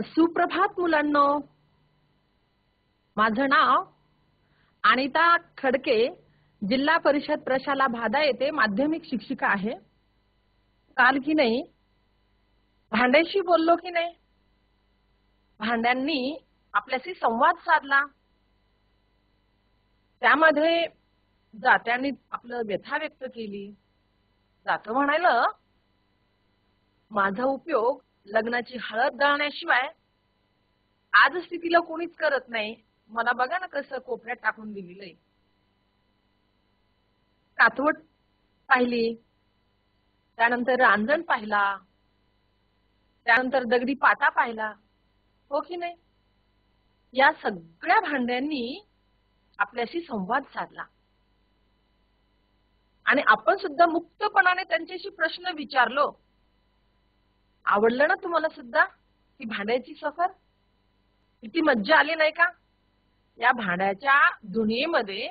सुप्रभात मुलांनो. माझं नाव अनिता खडके जिल्हा परिषद प्रशाला भादा येथे माध्यमिक शिक्षिका आहे. काल की नाही? भांड्याशी बोललो की नाही? भांड्यांनी आपल्याशी संवाद साधला. त्यामध्ये जात्यांनी आपलं व्यथा व्यक्त केली. जात म्हणायला माझा उपयोग लग्नाची हळद दळण्याशिवाय आज स्थितीला कोणीच करत नाही. मला बघा ना कसं कोपऱ्यात टाकून दिलेलं आहे कातवट पाहिली. त्यानंतर रांजण पाहिला. त्यानंतर दगडी पाटा पाहिला. हो की नाही? या सगळ्या भांड्यांनी आपल्याशी संवाद साधला. आणि आपण सुद्धा मुक्तपणाने त्यांच्याशी प्रश्न विचारलो. आवडलं ना तुम्हाला सुद्धा? ही भांड्याची सफर? किती मज्जा आली नाही का? या भांड्याच्या दुनियेमध्ये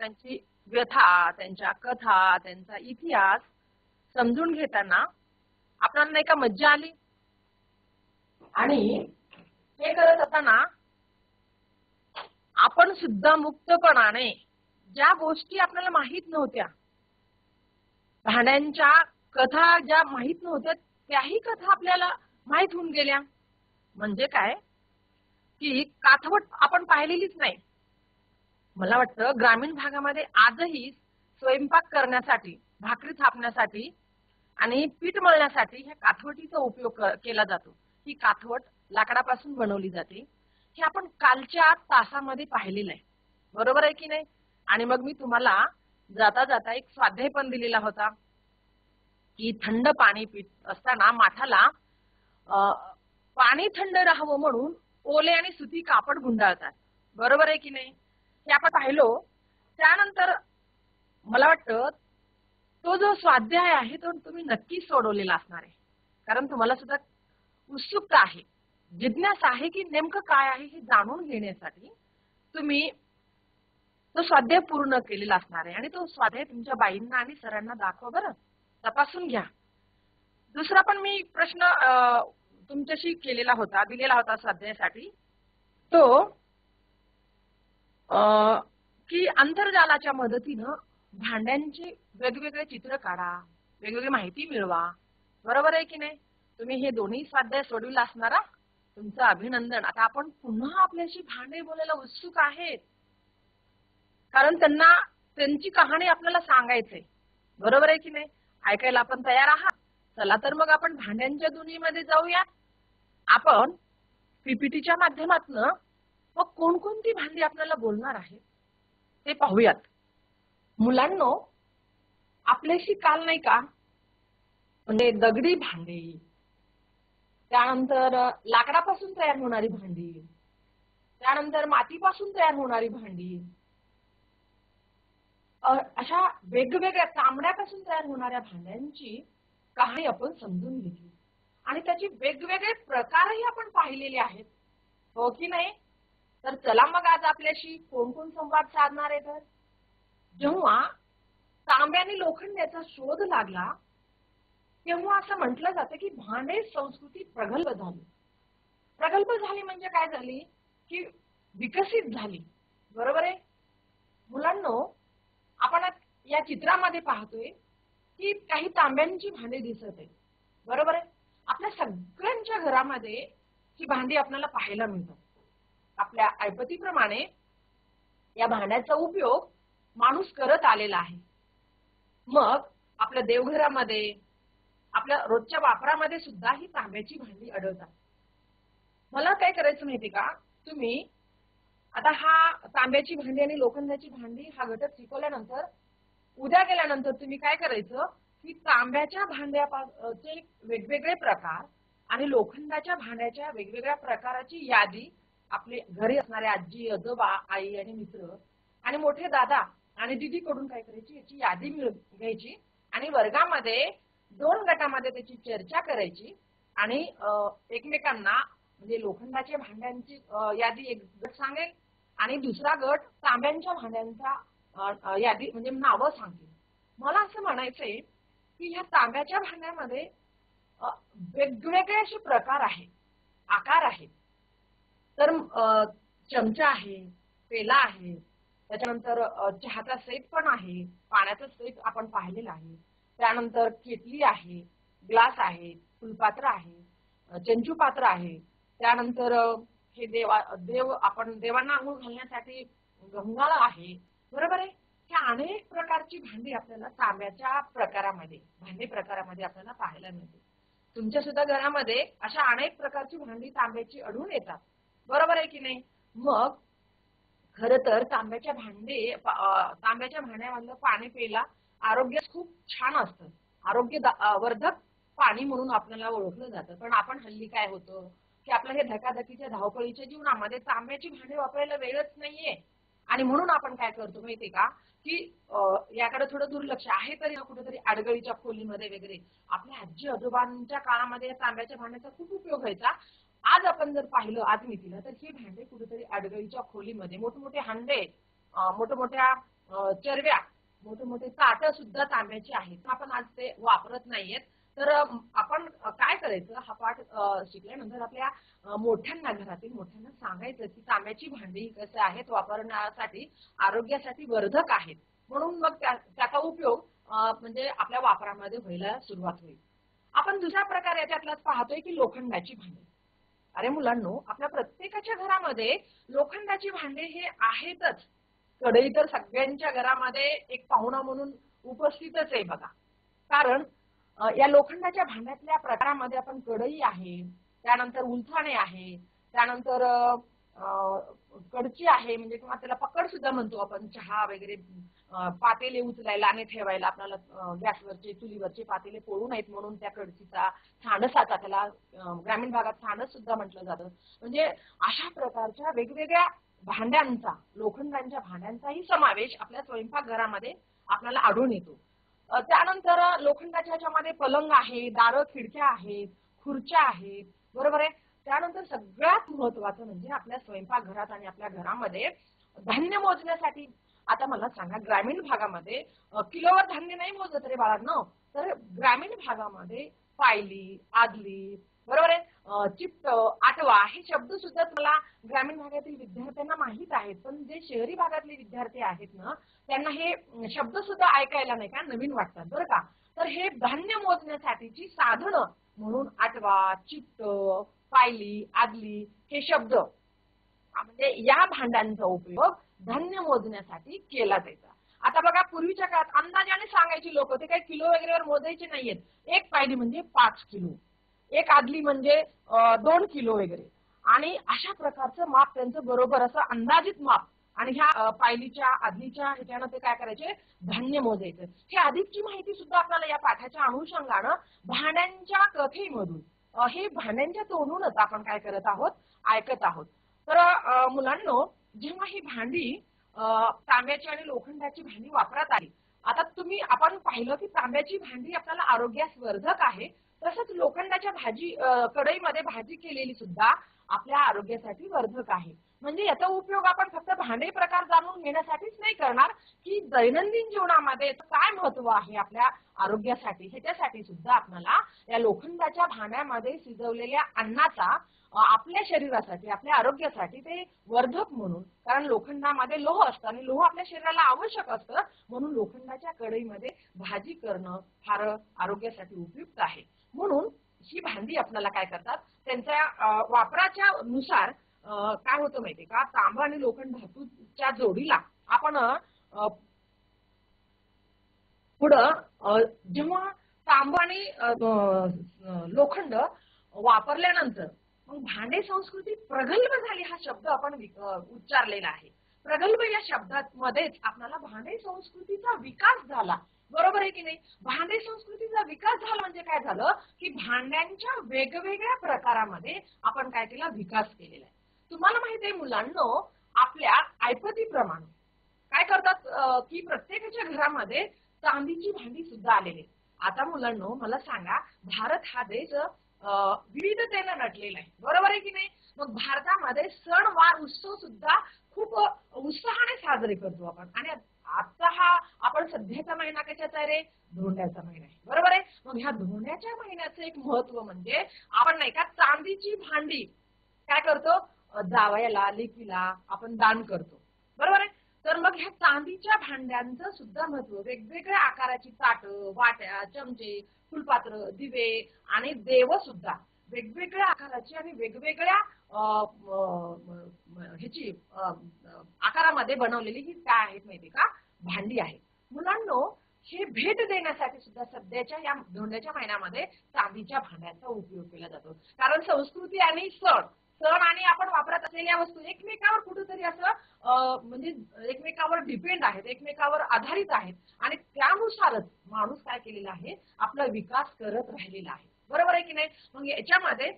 त्यांची व्यथा त्यांच्या कथा त्यांचा इतिहास समजून घेताना आपल्याला नाही का मज्जा आली? आणि हे करत असताना आपण सुद्धा मुक्तपणाने ज्या गोष्टी आपल्याला माहीत नव्हत्या भांड्यांच्या कथा ज्या माहीत नव्हत्या त्याही कथा आपल्याला माहीत होऊन गेल्या. म्हणजे काय? की काथवट आपण पाहिलेलीच नाही. मला वाटतं ग्रामीण भागामध्ये आजही स्वयंपाक करण्यासाठी भाकरी थापण्यासाठी आणि पीठ मळण्यासाठी ह्या काथवटीचा उपयोग केला जातो. ही काथवट लाकडापासून बनवली जाते. हे आपण कालच्या तासामध्ये पाहिलेलं आहे. बरोबर आहे की नाही? आणि मग मी तुम्हाला जाता जाता एक स्वाध्याय पण दिलेला होता. की थंड पाणी पित असताना माठाला पाणी थंड राहावं म्हणून ओले आणि सुती कापड गुंडाळतात. बरोबर आहे की नाही? हे आपण पाहिलो. त्यानंतर मला वाटतं तो जो स्वाध्याय आहे तो तुम्ही नक्कीच सोडवलेला असणार आहे. कारण तुम्हाला सुद्धा उत्सुकता आहे. जिज्ञास आहे की नेमकं काय आहे हे जाणून घेण्यासाठी तुम्ही तो स्वाध्याय पूर्ण केलेला असणार आहे. आणि तो स्वाध्याय तुमच्या बाईंना आणि सरांना दाखवा बरं. तपासून घ्या. दुसरा पण मी प्रश्न तुमच्याशी केलेला होता दिलेला होता स्वाध्यायासाठी. तो अ, की आंतरजालाच्या मदतीनं भांड्यांचे वेगवेगळे चित्र काढा वेगवेगळी माहिती मिळवा. बरोबर आहे की नाही? तुम्ही हे दोन्ही स्वाध्याय सोडविला असणारा तुमचं अभिनंदन. आता आपण पुन्हा आपल्याशी भांडे बोलायला उत्सुक आहेत. कारण त्यांना त्यांची कहाणी आपल्याला सांगायचंय. बरोबर आहे की नाही? ऐकायला आपण तयार आहात? चला तर मग आपण भांड्यांच्या दुनियेमध्ये जाऊया. आपण पीपीटीच्या माध्यमातून मग कोणकोणती भांडी आपल्याला बोलणार आहे ते पाहूयात. मुलांनो आपल्याशी काल नाही का? म्हणजे दगडी भांडी त्यानंतर लाकडापासून तयार होणारी भांडी त्यानंतर मातीपासून तयार होणारी भांडी अशा वेगवेगळ्या तांबड्यापासून तयार होणाऱ्या भांड्यांची कहाणी आपण समजून घेतली. आणि त्याचे वेगवेगळे प्रकारही आपण पाहिलेले आहेत. हो की नाही? तर चला मग आज आपल्याशी कोण कोण संवाद साधणार आहे तर? जेव्हा तांब्या आणि लोखंडाचा शोध लागला तेव्हा असं म्हटलं जातं की भांडे संस्कृती प्रगल्भ झाली. प्रगल्भ झाली म्हणजे काय झाली? की विकसित झाली. बरोबर आहे? मुलांनो आपण या चित्रामध्ये पाहतोय की काही तांब्यांची भांडी दिसत आहे बरोबर आहे? आपल्या सगळ्यांच्या घरामध्ये ही भांडी आपल्याला पाहायला मिळतात. आपल्या ऐपतीप्रमाणे या भांड्याचा उपयोग माणूस करत आलेला आहे. मग आपल्या देवघरामध्ये आपल्या रोजच्या वापरामध्ये सुद्धा ही तांब्याची भांडी आढळतात मला काय करायचं माहिती का? तुम्ही आता हा तांब्याची भांडी आणि लोखंडाची भांडी हा घटक शिकवल्यानंतर उद्या गेल्यानंतर तुम्ही काय करायचं की तांब्याच्या भांड्याचे वेगवेगळे प्रकार आणि लोखंडाच्या भांड्याच्या वेगवेगळ्या प्रकाराची यादी आपले घरी असणारे आजी आजोबा आई आणि मित्र आणि मोठे दादा आणि दिदी कडून काय करायची याची यादी मिळून घ्यायची आणि वर्गामध्ये दोन गटामध्ये त्याची चर्चा करायची आणि एकमेकांना म्हणजे लोखंडाच्या भांड्यांची यादी एक गट सांगेल? आणि दुसरा गट तांब्यांच्या भांड्यांचा यादी म्हणजे नावं सांगतील. मला असं म्हणायचंय की ह्या तांब्याच्या भांड्यामध्ये वेगवेगळे असे प्रकार आहेत आकार आहेत. तर चमचा आहे पेला आहे त्याच्यानंतर चहाचा सेट पण आहे पाण्याचा सेट आपण पाहिलेला आहे. त्यानंतर केटली आहे ग्लास आहे फुलपात्र आहे चंचू पात्र आहे. त्यानंतर हे देवा देव आपण देवांना आंघोळ घालण्यासाठी गंगाळ आहे बरोबर आहे? ह्या अनेक प्रकारची भांडी आपल्याला तांब्याच्या प्रकारामध्ये भांडी प्रकारामध्ये आपल्याला पाहायला मिळते. तुमच्या सुद्धा घरामध्ये अशा अनेक प्रकारची भांडी तांब्याची अडून येतात. बरोबर आहे की नाही? मग खर तर तांब्याच्या भांडे तांब्याच्या भांड्यामधलं पाणी प्यायला आरोग्य खूप छान असतं. आरोग्य वर्धक पाणी म्हणून आपल्याला ओळखलं जातं. पण आपण हल्ली काय होतं? की आपलं हे धकाधकीच्या धावपळीच्या जीवनामध्ये तांब्याची भांडी वापरायला वेळच नाहीये. आणि म्हणून आपण काय करतो माहितीये का? की याकडे थोडं दुर्लक्ष आहे तरी कुठेतरी आडगळीच्या खोलीमध्ये वगैरे. आपल्या आजी आजोबांच्या काळामध्ये या तांब्याच्या भांड्याचा खूप उपयोग व्हायचा. आज आपण जर पाहिलं आज मितीला तर हे भांडे कुठेतरी आडगळीच्या खोलीमध्ये मोठमोठे हांडे मोठमोठ्या चरव्या मोठे मोठे ताट सुद्धा तांब्याची आहेत. आपण आज ते वापरत नाहीयेत. तर आपण काय करायचं? हा पाठ शिकल्यानंतर आपल्या मोठ्यांना घरातील मोठ्यांना सांगायचं की तांब्याची भांडी कसं आहेत वापरण्यासाठी आरोग्यासाठी वर्धक आहेत. म्हणून मग त्याचा उपयोग म्हणजे आपल्या वापरामध्ये व्हायला सुरुवात होईल. आपण दुसऱ्या प्रकार याच्यातलाच पाहतोय की लोखंडाची भांडी. अरे मुलांनो आपल्या प्रत्येकाच्या घरामध्ये लोखंडाची भांडे हे आहेतच. कढई तर सगळ्यांच्या घरामध्ये एक पाहुणा म्हणून उपस्थितच आहे बघा. कारण या लोखंडाच्या भांड्यातल्या प्रकारामध्ये आपण कढई आहे त्यानंतर उलथाणे आहे त्यानंतर कडची आहे म्हणजे किंवा त्याला पकड सुद्धा म्हणतो आपण चहा वगैरे पातेले उचलायला आणि ठेवायला आपल्याला गॅसवरचे चुलीवरचे पातेले पोळू नयेत म्हणून त्या कडचीचा थांडसाचा त्याला ग्रामीण भागात थांडस सुद्धा म्हटलं जातं. म्हणजे अशा प्रकारच्या वेगवेगळ्या भांड्यांचा लोखंडांच्या भांड्यांचाही समावेश आपल्या स्वयंपाकघरामध्ये आपल्याला आढळून येतो. त्यानंतर लोखंडाच्या ह्याच्यामध्ये पलंग आहे दारं खिडक्या आहेत खुर्च्या आहेत. बरोबर आहे? त्यानंतर सगळ्यात महत्वाचं म्हणजे आपल्या स्वयंपाकघरात आणि आपल्या घरामध्ये धान्य मोजण्यासाठी. आता मला सांगा ग्रामीण भागामध्ये किलोवर धान्य नाही मोजत रे बाळांनो. तर ग्रामीण भागामध्ये पायली आदली बरोबर आहे? चिप्ट आटवा हे शब्द सुद्धा मला ग्रामीण भागातील विद्यार्थ्यांना माहीत आहेत. पण जे शहरी भागातले विद्यार्थी आहेत ना त्यांना हे शब्द सुद्धा ऐकायला नाही का? नवीन वाटतात बरं का? तर हे धान्य मोजण्यासाठीची साधनं म्हणून आटवा चिट्ट पायली आदली हे शब्द. म्हणजे या भांड्यांचा उपयोग धान्य मोजण्यासाठी केला जायचा. आता बघा पूर्वीच्या काळात अंदाजाने सांगायची लोक ते काही किलो वगैरेवर मोजायचे नाहीयेत. एक पायली म्हणजे पाच किलो. एक आदली म्हणजे दोन किलो वगैरे. आणि अशा प्रकारचं माप त्यांचं बरोबर असं अंदाजित माप आणि ह्या पायलीच्या आदलीच्या ह्याच्यानं ते काय करायचे? धान्य मोजायचं. हे अधिकची माहिती सुद्धा आपल्याला या पाठाच्या अनुषंगानं भांड्यांच्या कथेमधून हे भांड्यांच्या तोंडूनच आपण काय करत आहोत? ऐकत आहोत. तर मुलांनो जेव्हा ही भांडी तांब्याची आणि लोखंडाची भांडी वापरात आली आता तुम्ही आपण पाहिलं की तांब्याची भांडी आपल्याला आरोग्यास वर्धक आहे. तसंच लोखंडाच्या भाजी कढईमध्ये भाजी केलेली सुद्धा आपल्या आरोग्यासाठी वर्धक आहे. म्हणजे याचा उपयोग आपण फक्त भांडे प्रकार जाणून घेण्यासाठीच नाही करणार की दैनंदिन जीवनामध्ये काय महत्त्व आहे आपल्या आरोग्यासाठी ह्याच्यासाठी सुद्धा आपल्याला या लोखंडाच्या भांड्यामध्ये शिजवलेल्या अन्नाचा आपल्या शरीरासाठी आपल्या आरोग्यासाठी ते वर्धक म्हणून कारण लोखंडामध्ये लोह असतं आणि लोह आपल्या शरीराला आवश्यक असतं म्हणून लोखंडाच्या कढईमध्ये भाजी करणं फार आरोग्यासाठी उपयुक्त आहे. म्हणून ही भांडी आपल्याला काय करतात? त्यांच्या वापराच्या नुसार काय होतं माहितीये का? तांबा आणि लोखंड धातूच्या जोडीला आपण पुढं जेव्हा तांबा आणि लोखंड वापरल्यानंतर मग भांडे संस्कृती प्रगल्भ झाली हा शब्द आपण उच्चारलेला आहे. प्रगल्भ या शब्दामध्येच आपल्याला भांडे संस्कृतीचा विकास झाला. बरोबर आहे की नाही? भांडे संस्कृतीचा विकास झाला म्हणजे काय झालं? की भांड्यांच्या वेगवेगळ्या प्रकारामध्ये आपण काय केला? विकास केलेला आहे. तुम्हाला माहिती आहे मुलांनो आपल्या ऐपतीप्रमाणे काय करतात की प्रत्येकाच्या घरामध्ये चांदीची भांडी सुद्धा आलेली आता मुलांनो मला सांगा भारत हा देश विविधतेने नटलेला आहे. बरोबर आहे की नाही? मग भारतामध्ये सण वार उत्सव सुद्धा खूप उत्साहाने साजरे करतो आपण. आणि आजचा हा आपण सध्याचा महिना कशाचा आहे रे? धोंड्याचा महिना आहे. बरोबर आहे? मग ह्या धोंड्याच्या महिन्याचं एक महत्त्व म्हणजे आपण नाही का चांदीची भांडी काय करतो? जावयाला लेकीला आपण दान करतो. बरोबर आहे? तर मग ह्या चांदीच्या भांड्यांचं सुद्धा महत्त्व वेगवेगळ्या आकाराची ताट वाट्या चमचे फुलपात्र दिवे आणि देव सुद्धा वेगवेगळ्या आकाराची आणि वेगवेगळ्या ह्याची आकारामध्ये बनवलेली ही काय आहेत माहिती का? भांडी आहे मुलांनो हे भेट देण्यासाठी सुद्धा सध्याच्या या धोंड्याच्या महिन्यामध्ये चांदीच्या भांड्याचा उपयोग केला जातो. कारण संस्कृती आणि सण सण आणि आपण वापरत असलेल्या वस्तू एकमेकावर कुठेतरी असं म्हणजे एकमेकावर डिपेंड आहेत एकमेकावर आधारित आहेत. आणि त्यानुसारच माणूस काय केलेला आहे आपला विकास करत राहिलेला आहे. बरोबर आहे की नाही? मग याच्यामध्ये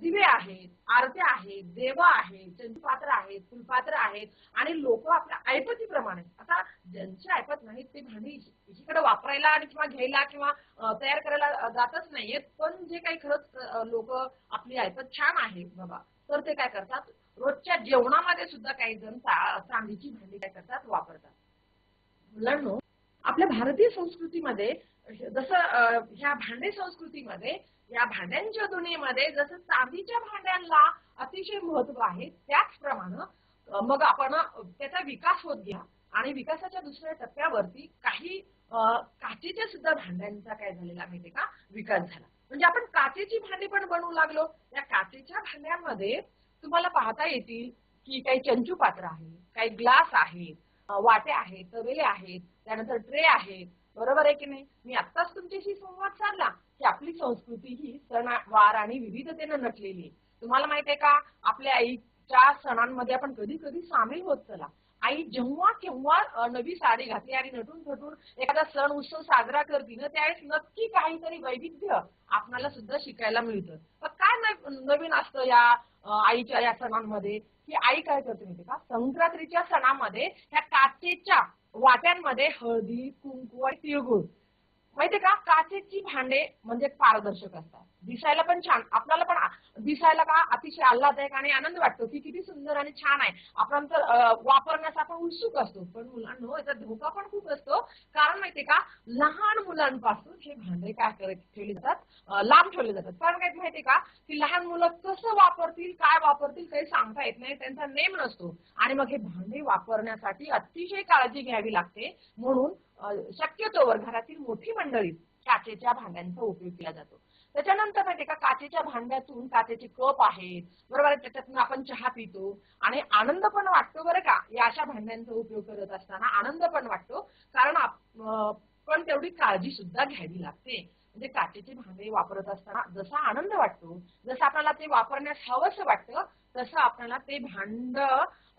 दिवे आहेत आरत्या आहेत देव आहेत चंदपात्र आहेत फुलपात्र आहेत. आणि लोक आपल्या ऐपतीप्रमाणे आता ज्यांची ऐपत नाहीत ते भांडी एकीकडे वापरायला आणि किंवा घ्यायला किंवा तयार करायला जातच नाहीयेत. पण जे काही खरंच लोक आपली ऐपत छान आहे बाबा. तर ते काय करतात? रोजच्या जेवणामध्ये सुद्धा काही जण चांदीची भांडी काय करतात? वापरतात. मुलांनो आपल्या भारतीय संस्कृतीमध्ये जसं ह्या भांडे संस्कृतीमध्ये या भांड्यांच्या दुनियेमध्ये जसं चांदीच्या भांड्यांना अतिशय महत्त्व आहे त्याचप्रमाणे मग आपण त्याचा विकास होत घ्या आणि विकासाच्या दुसऱ्या टप्प्यावरती काही काचेच्या सुद्धा भांड्यांचा काय झालेला माहितीये का? विकास झाला. म्हणजे आपण काचेची भांडी पण बनवू लागलो. या काचेच्या भांड्यांमध्ये तुम्हाला पाहता येतील की काही चंचू पात्र आहे काही ग्लास आहेत वाटे आहेत तवेले आहेत त्यानंतर ट्रे आहेत. बरोबर आहे की नाही? मी आत्ताच तुमच्याशी संवाद साधला की आपली संस्कृती ही सणवार आणि विविधतेनं नटलेली आहे. तुम्हाला माहीत आहे का? आपल्या आईच्या सणांमध्ये आपण कधी कधी सामील होत चला. आई जेव्हा केव्हा नवी साडी घातली आणि नटून थटून एखादा सण उत्सव साजरा करते ना त्यावेळेस नक्की काहीतरी वैविध्य आपल्याला सुद्धा शिकायला मिळतं. तर काय नवीन असतं या आईच्या या सणांमध्ये? की आई काय करते माहिती का? संक्रांतीच्या सणामध्ये ह्या काचेच्या वाट्यांमध्ये हळदी कुंकू आणि तिळगुळ. माहितीये का? काचेची भांडे म्हणजे पारदर्शक असतात. दिसायला पण छान. आपल्याला पण दिसायला का अतिशय आल्हाददायक आणि आनंद वाटतो. की किती सुंदर आणि छान आहे. आपण तर वापरण्यास आपण उत्सुक असतो. पण मुलांनो याचा धोका पण खूप असतो. कारण माहितीये का? लहान मुलांपासून हे भांडे काय करत ठेवले जातात? लांब ठेवले जातात. कारण काय माहितीये का? की लहान मुलं कसं वापरतील काय वापरतील काही सांगता येत नाही. त्यांचा नेम नसतो. आणि मग हे भांडे वापरण्यासाठी अतिशय काळजी घ्यावी लागते. म्हणून शक्यतोवर घरातील मोठी मंडळी काचेच्या भांड्यांचा उपयोग केला जातो. त्याच्यानंतर माहितीये का काचेच्या भांड्यातून काचेचे कप आहेत बरोबर आहे? त्याच्यातून आपण चहा पितो. आणि आनंद पण वाटतो बरं का या अशा भांड्यांचा उपयोग करत असताना आनंद पण वाटतो. कारण पण तेवढी काळजी सुद्धा घ्यावी लागते. म्हणजे काचेचे भांडे वापरत असताना जसा आनंद वाटतो जसं आपल्याला ते वापरण्यास हवंसं वाटतं तसं आपल्याला ते भांड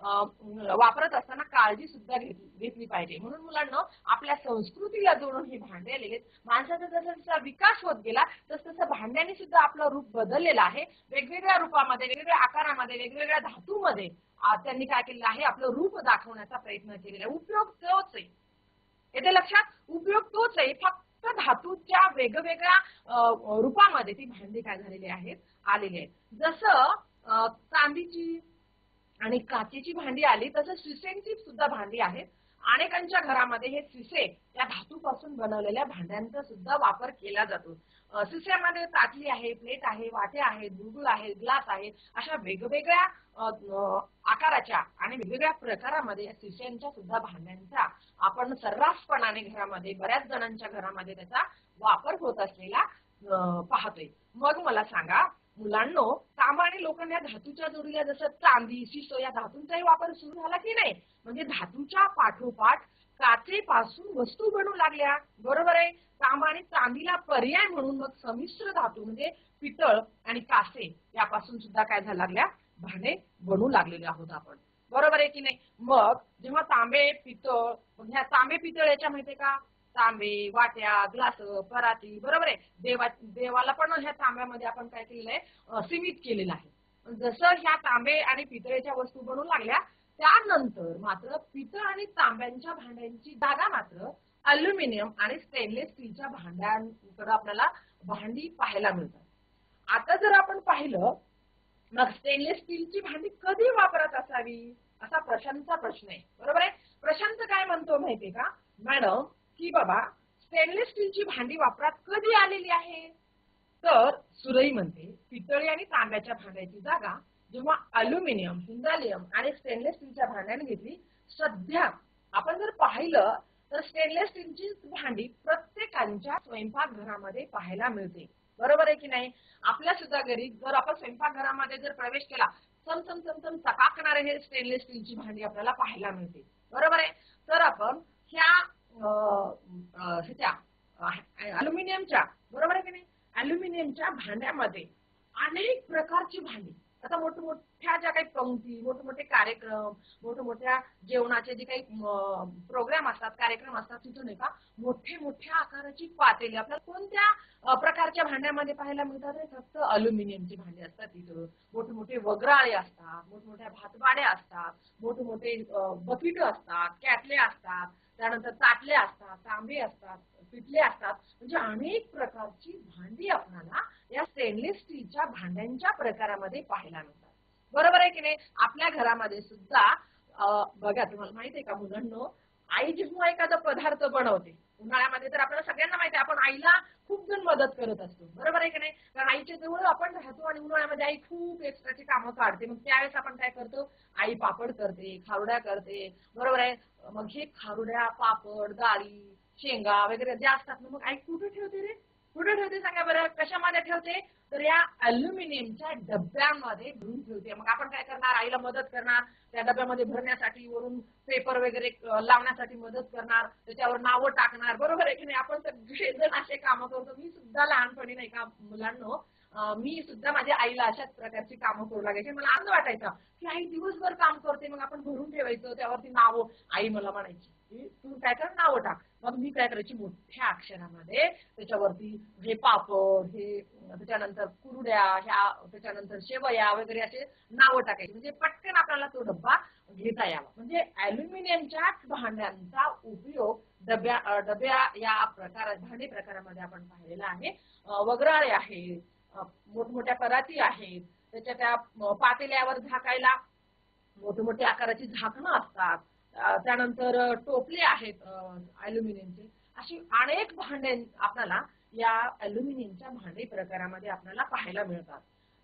वापरत असताना काळजी सुद्धा घेतली पाहिजे. म्हणून मुलांना आपल्या संस्कृतीला जोडून हे भांडे आलेले आहेत. माणसाचा जसा जसा विकास होत गेला तस तसं भांड्याने सुद्धा आपलं रूप बदललेलं आहे. वेगवेगळ्या रूपामध्ये वेगवेगळ्या आकारामध्ये वेगवेगळ्या धातूमध्ये त्यांनी काय केलेलं आहे? आपलं रूप दाखवण्याचा प्रयत्न केलेला आहे. उपयोग तोच आहे. येते लक्षात? उपयोग तोच आहे. फक्त धातूच्या वेगवेगळ्या रूपामध्ये ती भांडी काय झालेली आहेत? आलेली आहेत. जसं चांदीची आणि काचेची भांडी आली तसं सिसेंची सुद्धा भांडी आहेत. अनेकांच्या घरामध्ये हे सिसे या धातूपासून बनवलेल्या भांड्यांचा सुद्धा वापर केला जातो. सिसेमध्ये ताटली आहे प्लेट आहे वाटे आहेत गुळगुळ आहे ग्लास आहे अशा वेगवेगळ्या आकाराच्या आणि वेगवेगळ्या प्रकारामध्ये या सिसेंच्या सुद्धा भांड्यांचा आपण सर्रासपणाने घरामध्ये बऱ्याच जणांच्या घरामध्ये त्याचा वापर होत असलेला पाहतोय. मग मला सांगा मुलांनो तांबा आणि लोखंड या धातूच्या जोडीला जसं चांदी शिसो या धातूंचाही वापर सुरू झाला की नाही? म्हणजे धातूच्या पाठोपाठ काचेपासून वस्तू बनू लागल्या. बरोबर आहे? तांबा आणि चांदीला पर्याय म्हणून मग संमिश्र धातू म्हणजे पितळ आणि कासे यापासून सुद्धा काय झाला लागल्या? भांडे बनू लागलेले आहोत आपण. बरोबर आहे की नाही? मग जेव्हा तांबे पितळ ह्या तांबे पितळ याच्या माहितीये का? तांबे वाट्या ग्लास पराती बरोबर आहे? देवा देवाला पण ह्या तांब्यामध्ये आपण काय केलेलं आहे सीमित केलेलं आहे. जसं ह्या तांबे आणि पितळेच्या वस्तू बनू लागल्या त्यानंतर मात्र पितळ आणि तांब्यांच्या भांड्यांची जागा मात्र अल्युमिनियम आणि स्टेनलेस स्टीलच्या भांड्यांकडे आपल्याला भांडी पाहायला मिळतात. आता जर आपण पाहिलं मग स्टेनलेस स्टीलची भांडी कधी वापरत असावी? असा प्रशांतचा प्रश्न आहे. बरोबर आहे? प्रशांत काय म्हणतो माहितीये का? मॅडम की बाबा स्टेनलेस स्टीलची भांडी वापरात कधी आलेली आहे? तर सुरई म्हणते पितळी आणि तांब्याच्या भांड्याची जागा जेव्हा अल्युमिनियम हिंदालियम आणि स्टेनलेस स्टीलच्या भांड्याने घेतली सध्या आपण जर पाहिलं तर स्टेनलेस स्टीलची भांडी प्रत्येकांच्या स्वयंपाकघरामध्ये पाहायला मिळते. बरोबर आहे की नाही? आपल्या सुद्धा घरी जर आपण स्वयंपाकघरामध्ये जर प्रवेश केला चम चम चम चम चकाकणारे हे स्टेनलेस स्टीलची भांडी आपल्याला पाहायला मिळते. बरोबर आहे? तर आपण ह्या ह्याच्या अल्युमिनियमच्या बरोबर आहे की नाही? अल्युमिनियमच्या भांड्यामध्ये अनेक प्रकारची भांडी. आता मोठमोठ्या ज्या काही पंक्ती मोठमोठे कार्यक्रम मोठमोठ्या जेवणाचे जे काही प्रोग्राम असतात कार्यक्रम असतात तिथून नाही का मोठे मोठ्या आकाराची पातेली आपल्याला कोणत्या प्रकारच्या भांड्यामध्ये पाहायला मिळतात? फक्त अल्युमिनियमची भांडी असतात तिथं. मोठमोठे वगराळे असतात मोठमोठ्या भातबाड्या असतात मोठमोठे बकिट असतात कॅटले असतात त्यानंतर ताटले असतात तांबे असतात पिठले असतात. म्हणजे अनेक प्रकारची भांडी आपल्याला या स्टेनलेस स्टीलच्या भांड्यांच्या प्रकारामध्ये पाहायला मिळतात. बरोबर आहे की नाही? आपल्या घरामध्ये सुद्धा बघा तुम्हाला माहिती आहे का मुलांनो? आई जेव्हा एखादा पदार्थ बनवते. उन्हाळ्यामध्ये तर आपल्याला सगळ्यांना माहिती आहे आपण आईला खूप जण मदत करत असतो. बरोबर आहे की नाही? कारण आईच्या जवळ आपण राहतो आणि उन्हाळ्यामध्ये आई खूप एक्स्ट्राची कामं काढते. मग त्यावेळेस आपण काय करतो? आई पापड करते खारुड्या करते. बरोबर आहे? मग हे खारुड्या पापड डाळी शेंगा वगैरे जे असतात ना मग आई कुठे ठेवते रे? कुठे ठेवते सांगा बरं कशामध्ये ठेवते? तर या अल्युमिनियमच्या डब्यामध्ये भरून ठेवते. मग आपण काय करणार? आईला मदत करणार त्या डब्यामध्ये भरण्यासाठी वरून पेपर वगैरे लावण्यासाठी मदत करणार त्याच्यावर नावं टाकणार. बरोबर आहे की नाही? आपण सगळे जण असे कामं करतो. मी सुद्धा लहानपणी नाही का मुलांनो मी सुद्धा माझ्या आईला अशाच प्रकारची कामं करू लागायची. मला आनंद वाटायचा की आई दिवसभर काम करते मग आपण भरून ठेवायचं त्यावरती नावं. आई मला म्हणायची की तू काय कर? नावं टाक. मग मी काय करायची? मोठ्या अक्षरामध्ये त्याच्यावरती हे पापड हे त्याच्यानंतर कुरड्या ह्या त्याच्यानंतर शेवया वगैरे असे नावं टाकायचे. म्हणजे पटकन आपल्याला तो डब्बा घेता यावा. म्हणजे अॅल्युमिनियमच्या भांड्यांचा उपयोग डब्या डब्या या प्रकार भांडे प्रकारामध्ये आपण पाहिलेला आहे. वग्राळे वगराळे आहेत मोठमोठ्या पराती आहेत त्याच्या त्या पातेल्यावर झाकायला मोठमोठ्या आकाराची झाकणं असतात. त्यानंतर टोपले आहेत अल्युमिनियमचे. अशी अनेक भांडे आपल्याला या अल्युमिनियमच्या भांडे प्रकारामध्ये आपल्याला पाहायला मिळतात.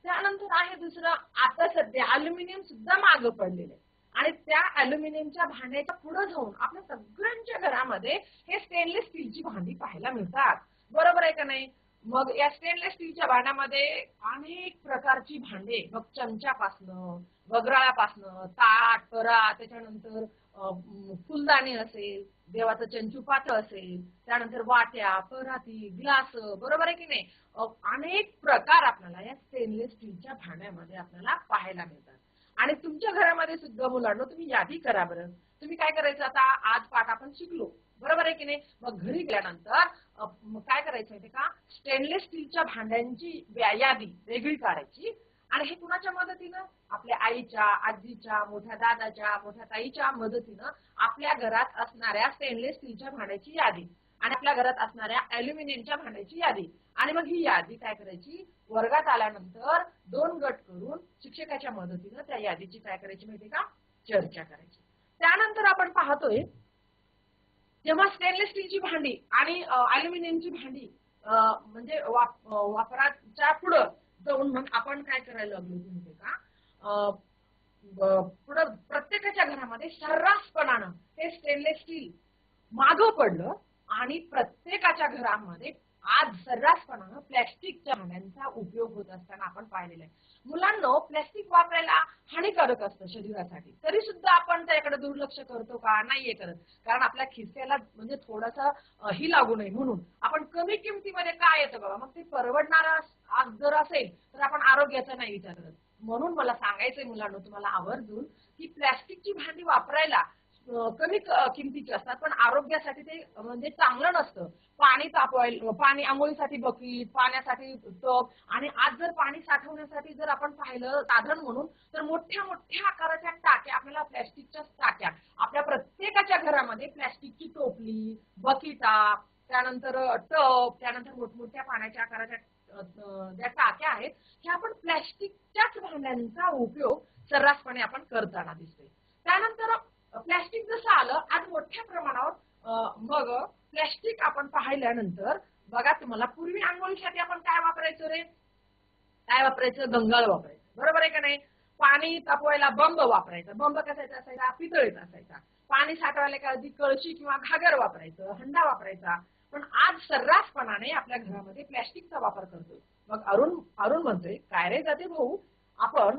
त्यानंतर आहे दुसरं आता सध्या अल्युमिनियम सुद्धा मागं पडलेले आणि त्या अल्युमिनियमच्या भांड्याच्या पुढे जाऊन आपल्या सगळ्यांच्या घरामध्ये हे स्टेनलेस स्टीलची भांडी पाहायला मिळतात. बरोबर आहे का नाही? मग या स्टेनलेस स्टीलच्या भांड्यामध्ये अनेक प्रकारची भांडे मग चमच्यापासनं वगराळापासनं ताट परा त्याच्यानंतर फुलदाणी असेल देवाचं चंचुपात असेल त्यानंतर वाट्या पराती ग्लास बरोबर आहे की नाही? अनेक प्रकार आपल्याला या स्टेनलेस स्टीलच्या भांड्यामध्ये आपल्याला पाहायला मिळतात. आणि तुमच्या घरामध्ये सुद्धा मुलांना तुम्ही यादी करा बरं. तुम्ही काय करायचं आता? आज पाठ आपण शिकलो. बरोबर आहे की नाही? मग घरी गेल्यानंतर काय करायचं माहिती का? स्टेनलेस स्टीलच्या भांड्यांची यादी वेगळी काढायची. आणि हे कुणाच्या मदतीनं? आपल्या आईच्या आजीच्या मोठ्या दादाच्या मोठ्या ताईच्या मदतीनं आपल्या घरात असणाऱ्या स्टेनलेस स्टीलच्या भांड्याची यादी आणि आपल्या घरात असणाऱ्या अल्युमिनियमच्या भांड्याची यादी. आणि मग ही यादी काय करायची? वर्गात आल्यानंतर दोन गट करून शिक्षकाच्या मदतीनं त्या यादीची काय करायची माहितीये का? चर्चा करायची. त्यानंतर आपण पाहतोय जेव्हा स्टेनलेस स्टीलची भांडी आणि अल्युमिनियमची भांडी म्हणजे वापराच्या पुढं जाऊन मग आपण काय करायला लागलो माहितीये का? पुढं प्रत्येकाच्या घरामध्ये सर्रासपणानं हे स्टेनलेस स्टील मागं पडलं आणि प्रत्येकाच्या घरामध्ये आज सर्रासपणानं प्लॅस्टिकच्या भांड्यांचा उपयोग होत असताना आपण पाहिलेलं आहे. मुलांना प्लॅस्टिक वापरायला हानिकारक असतं शरीरासाठी. तरी सुद्धा आपण त्याकडे दुर्लक्ष करतो का? नाहीये करत. कारण आपल्या खिस्याला म्हणजे थोडासा ही लागू नये. म्हणून आपण कमी किमतीमध्ये काय येतं बाबा मग ते परवडणारा आज जर असेल तर आपण आरोग्याचा नाही विचार करत. म्हणून मला सांगायचंय मुलांना तुम्हाला आवर्जून की प्लॅस्टिकची भांडी वापरायला कमी किमतीचे असतात. पण आरोग्यासाठी ते म्हणजे चांगलं नसतं. पाणी तापवायला पाणी आंघोळीसाठी बकीट पाण्यासाठी टब आणि आज जर पाणी साठवण्यासाठी जर आपण पाहिलं साधन म्हणून तर मोठ्या मोठ्या आकाराच्या टाक्या आपल्याला प्लॅस्टिकच्या टाक्या. आपल्या प्रत्येकाच्या घरामध्ये प्लॅस्टिकची टोपली बकिटा त्यानंतर टब त्यानंतर मोठमोठ्या पाण्याच्या आकाराच्या ज्या टाक्या आहेत ह्या आपण प्लॅस्टिकच्याच भांड्यांचा उपयोग सर्रासपणे आपण करताना दिसतोय. त्यानंतर प्लॅस्टिक जसं आलं आज मोठ्या प्रमाणावर मग प्लॅस्टिक आपण पाहिल्यानंतर बघा तुम्हाला पूर्वी आंघोळीसाठी आपण काय वापरायचो रे? काय वापरायचं? गंगाळ वापरायचं. बरोबर आहे का नाही? पाणी तापवायला बंब वापरायचा. बंब कसायचा असायचा? पितळीचा असायचा. पाणी साठवायला का आधी कळशी किंवा घागर वापरायचं हंडा वापरायचा. पण आज सर्रासपणाने आपल्या घरामध्ये प्लॅस्टिकचा वापर करतोय. मग अरुण अरुण म्हणतोय काय रे जाते भाऊ? आपण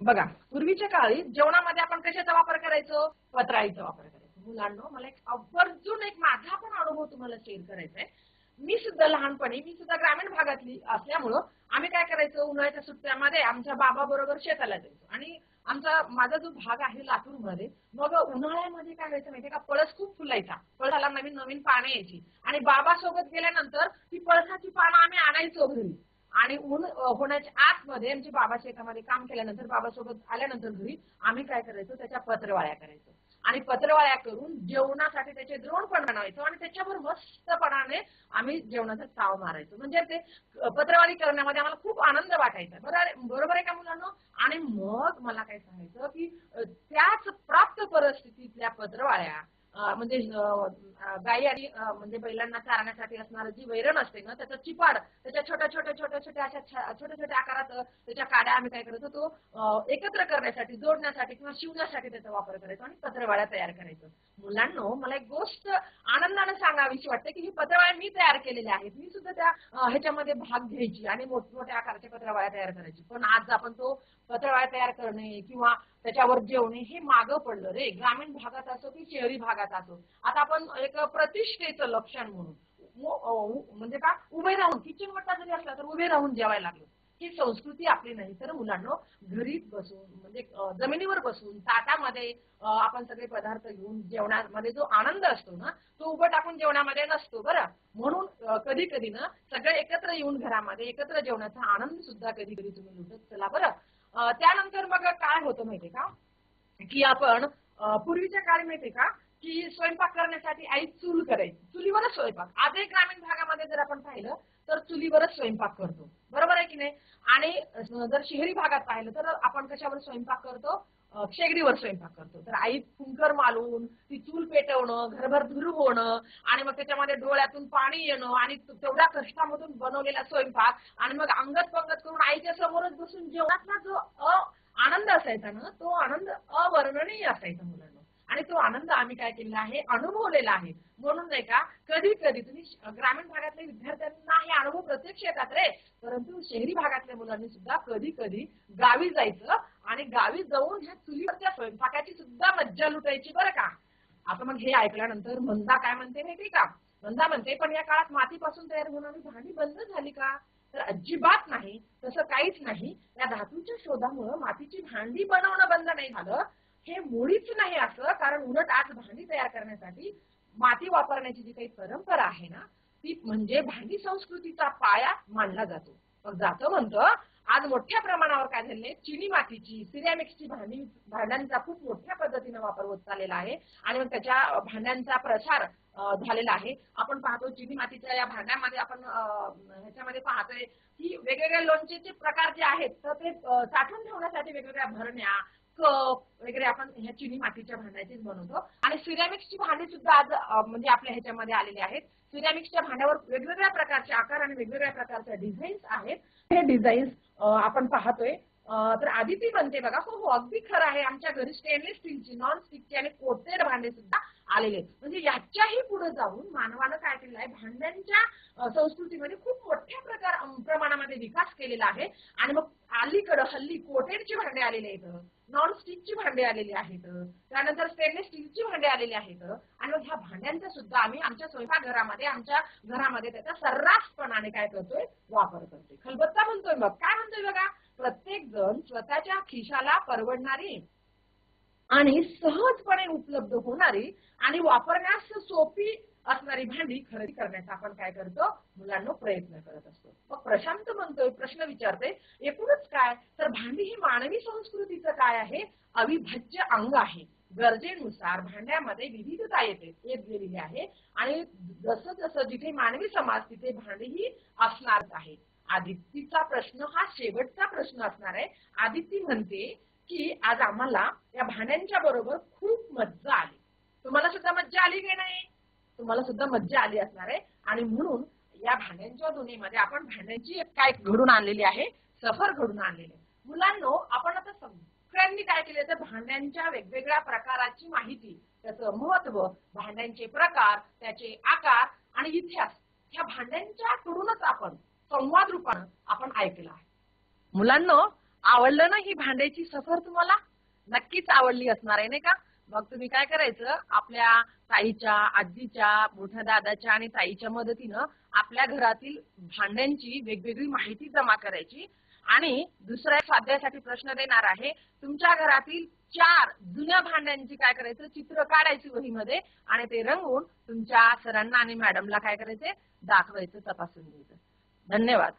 बघा पूर्वीच्या काळी जेवणामध्ये आपण कशाचा वापर करायचो? पत्राळीचा वापर करायचो. मुलांना मला एक आवर्जून एक माझा पण अनुभव तुम्हाला शेअर करायचा आहे मी सुद्धा लहानपणी मी सुद्धा ग्रामीण भागातली असल्यामुळं आम्ही काय करायचो? उन्हाळ्याच्या सुट्ट्यामध्ये आमच्या बाबा बरोबर शेताला जायचो. आणि आमचा माझा जो भाग आहे लातूरमध्ये मग उन्हाळ्यामध्ये काय व्हायचं माहितीये का? पळस खूप फुलायचा. पळसाला नवीन नवीन पाने यायची. आणि बाबा सोबत गेल्यानंतर ती पळसाची पानं आम्ही आणायचो घरी. आणि ऊन होण्याच्या आतमध्ये आमचे बाबा शेतामध्ये काम केल्यानंतर बाबासोबत आल्यानंतर घरी आम्ही काय करायचो? त्याच्या पत्रवाळ्या करायचो. आणि पत्रवाळ्या करून जेवणासाठी त्याचे द्रोण पण बनवायचो आणि त्याच्यावर मस्तपणाने आम्ही जेवणाचा चाव मारायचो. म्हणजे ते पत्रवाळी करण्यामध्ये आम्हाला खूप आनंद वाटायचा. बरोबर बरोबर आहे का मुलांना? आणि मग मला काय सांगायचं की त्याच प्राप्त परिस्थितीतल्या पत्रवाळ्या म्हणजे गायी गाई आणि म्हणजे बैलांना चारण्यासाठी असणारं जी वैरण असते ना त्याचं चिपाड त्याच्या छोट्या छोट्या छोट्या छोट्या अशा छोट्या छोट्या आकारात त्याच्या काड्या आम्ही काय करायचो तो एकत्र करण्यासाठी जोडण्यासाठी किंवा शिवण्यासाठी त्याचा वापर करायचो आणि पत्रवाळ्या तयार करायचो. मुलांनो मला एक गोष्ट आनंदाने सांगावीशी वाटते की ही पत्रवाळ्या मी तयार केलेल्या आहेत. मी सुद्धा त्या ह्याच्यामध्ये भाग घ्यायची आणि मोठमोठ्या आकाराच्या पत्रवाळ्या तयार करायची. पण आज आपण तो पत्रवाळ्या तयार करणे किंवा त्याच्यावर जेवणे हे मागं पडलं रे. ग्रामीण भागात असो की शहरी भागात असो. आता आपण एक प्रतिष्ठेचं लक्षण म्हणून. म्हणजे का उभे राहून किचन वट्टा जरी असला तर उभे राहून जेवायला लागलो. ही संस्कृती आपली नाही. तर मुलांना घरीच बसून म्हणजे जमिनीवर बसून ताटामध्ये आपण सगळे पदार्थ घेऊन जेवणामध्ये जो आनंद असतो ना तो उभं टाकून जेवणामध्ये नसतो बरं. म्हणून कधी कधी ना सगळे एकत्र येऊन घरामध्ये एकत्र जेवणाचा आनंद सुद्धा कधी कधी तुम्ही लुटत चला बरं. त्यानंतर मग काय होतं माहितीये का? की आपण पूर्वीच्या काळी माहितीये का की स्वयंपाक करण्यासाठी आई चूल करायची. चुलीवरच स्वयंपाक. आजही ग्रामीण भागामध्ये जर आपण पाहिलं तर चुलीवरच स्वयंपाक करतो. बरोबर आहे की नाही? आणि जर शहरी भागात पाहिलं तर आपण कशावर स्वयंपाक करतो? शेगडीवर स्वयंपाक करतो. तर आई फुंकर मालून ती चूल पेटवणं घरभर धुरू होणं आणि मग त्याच्यामध्ये डोळ्यातून पाणी येणं आणि तेवढ्या कष्टामधून बनवलेला स्वयंपाक आणि मग अंगत पंगत करून आईच्या समोरच बसून जेवणातला जो अ आनंद असायचा ना तो आनंद अवर्णनीय असायचा मुलांना. आणि तो आनंद आम्ही काय केलेला आहे? अनुभवलेला आहे. म्हणून नाही का कधी कधी तुम्ही ग्रामीण भागातल्या विद्यार्थ्यांना हे अनुभव प्रत्यक्ष येतात रे. परंतु शहरी भागातल्या मुलांनी सुद्धा कधी कधी गावी जायचं आणि गावी जाऊन ह्या चुलीवरच्या स्वयंपाकाची सुद्धा मज्जा लुटायची बरं का. आता मग हे ऐकल्यानंतर मंदा काय म्हणते माहिती का? मंदा म्हणते पण या काळात मातीपासून तयार होणारी भांडी बंद झाली का? तर अजिबात नाही तसं काहीच नाही. या धातूच्या शोधामुळं मातीची भांडी बनवणं बंद नाही झालं. हे मुळीच नाही असं कारण उलट आज भांडी तयार करण्यासाठी माती वापरण्याची जी काही परंपरा आहे ना ती म्हणजे भांडी संस्कृतीचा पाया मानला जातो. मग जातं म्हणतो आज मोठ्या प्रमाणावर काय झाले चिनी मातीची सिरॅमिक्सची भांडी भांड्यांचा खूप मोठ्या पद्धतीने वापर होत चाललेला आहे. आणि मग त्याच्या भांड्यांचा प्रसार झालेला आहे. आपण पाहतो चिनी मातीच्या या भांड्यामध्ये आपण ह्याच्यामध्ये पाहतोय की वेगवेगळ्या लोणचेचे प्रकार जे आहेत तर ते साठवून ठेवण्यासाठी वेगवेगळ्या भरण्या वगैरे आपण ह्या चिनी मातीच्या भांड्याचीच बनवतो. आणि सिरॅमिक्सची भांडी सुद्धा आज म्हणजे आपल्या ह्याच्यामध्ये आलेली आहेत. सिरॅमिक्सच्या भांड्यावर वेगवेगळ्या प्रकारचे आकार आणि वेगवेगळ्या प्रकारच्या डिझाईन्स आहेत. हे डिझाईन्स आपण पाहतोय. तर आदिती म्हणते बघा हो हो अगदी खरं आहे. आमच्या घरी स्टेनलेस स्टीलची नॉन स्टिकची आणि कोटेड भांडे सुद्धा आलेले आहेत. म्हणजे याच्याही पुढे जाऊन मानवानं काय केलेलं आहे? भांड्यांच्या संस्कृतीमध्ये खूप मोठ्या प्रकार प्रमाणामध्ये विकास केलेला आहे. आणि मग अलीकडं हल्ली कोटेडची भांडे आलेले आहेत. नॉन स्टिकची भांडे आलेली आहेत. त्यानंतर स्टेनलेस स्टीलची भांडे आलेली आहेत. आणि मग ह्या भांड्यांचा सुद्धा आम्ही आमच्या स्वयंपाकघरामध्ये आमच्या घरामध्ये त्याचा सर्रासपणाने काय करतोय? वापर करतोय. खलबत्ता म्हणतोय मग. काय म्हणतोय बघा? प्रत्येक जण स्वतःच्या खिशाला परवडणारी आणि सहजपणे उपलब्ध होणारी आणि वापरण्यास सोपी असणारी भांडी खरेदी करण्याचा आपण काय करतो? मुलांना प्रयत्न करत असतो. मग प्रशांत म्हणतोय प्रश्न विचारते एकूणच काय? तर भांडी ही मानवी संस्कृतीचं काय आहे? अविभाज्य अंग आहे. गरजेनुसार भांड्यामध्ये विविधता येते. येत गेलेली आहे. आणि जसं जसं जिथे मानवी समाज तिथे भांडी ही असणारच आहे. आदितीचा प्रश्न हा शेवटचा प्रश्न असणार आहे. आदिती म्हणते की आज आम्हाला या भांड्यांच्या बरोबर खूप मज्जा आली. तुम्हाला सुद्धा मज्जा आली की नाही? तुम्हाला सुद्धा मज्जा आली असणार आहे. आणि म्हणून या भांड्यांच्या दुनियेमध्ये आपण भांड्यांची एक काय घडून आणलेली आहे? सफर घडून आणलेली आहे. मुलांनो आपण आता सगळ्यांनी काय केले तर भांड्यांच्या वेगवेगळ्या प्रकाराची माहिती त्याचं महत्त्व भांड्यांचे प्रकार त्याचे आकार आणि इतिहास ह्या भांड्यांच्या कडूनच आपण संवाद रूपानं आपण ऐकलं आहे. मुलांनो आवडलं ना ही भांड्याची सफर तुम्हाला? नक्कीच आवडली असणार आहे नाही का? मग तुम्ही काय करायचं? आपल्या ताईच्या आजीच्या मोठ्या दादाच्या आणि ताईच्या मदतीनं आपल्या घरातील भांड्यांची वेगवेगळी माहिती जमा करायची. आणि दुसऱ्या स्वाध्यायासाठी प्रश्न देणार आहे तुमच्या घरातील चार जुन्या भांड्यांची काय करायचं? चित्र काढायची वहीमध्ये आणि ते रंगवून तुमच्या सरांना आणि मॅडमला काय करायचे दाखवायचं तपासून घ्यायचं. धन्यवाद.